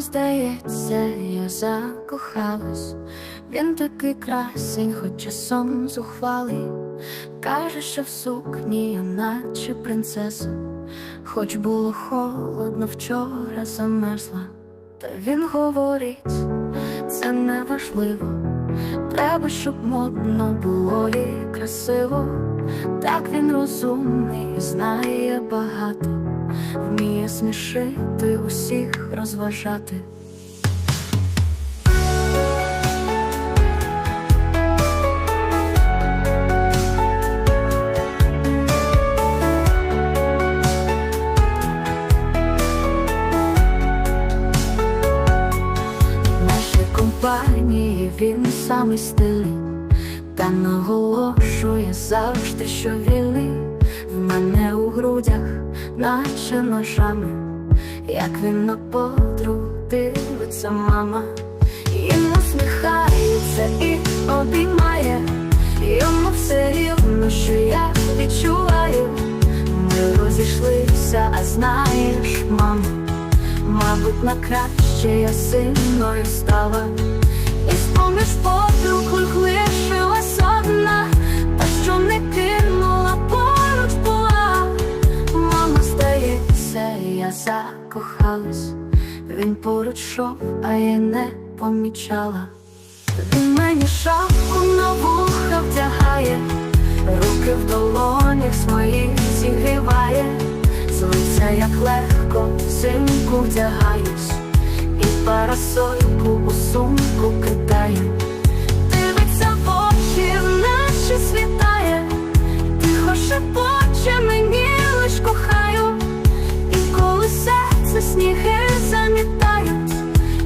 Здається, я закохалась. Він такий красень, хоч часом зухвалий. Каже, що в сукні, я наче принцеса. Хоч було холодно, вчора замерзла. Та він говорить, це не важливо. Треба, щоб модно було і красиво. Так він розумний, знає багато, вміє смішити усіх розважати. Компанії він самий стильний, та наголошує завжди, що вільний в мене у грудях, наче ножами, як він на подруг дивиться мама, Він усміхається і обіймає, йому все рівно, що я відчуваю. Ми розійшлися, а знаєш, мамо. Мабуть, на краще я сильною стала, і з-поміж подруг лишилась закохалась, він поруч шов, а я не помічала. Він мені шапку на вуха вдягає, руки в долонях своїх зігріває, з лиця як легко зимку вдягаюсь, і парасольку у сумку сонце сніги замітають,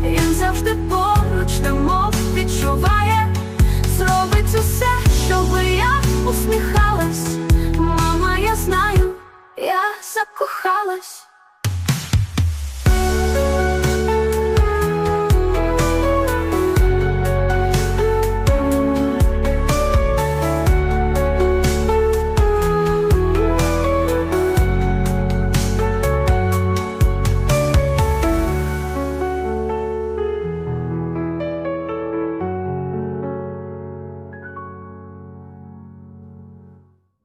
він завжди поруч, немов відчуває, зробить усе, щоби я усміхалась. Мама, я знаю, я закохалась.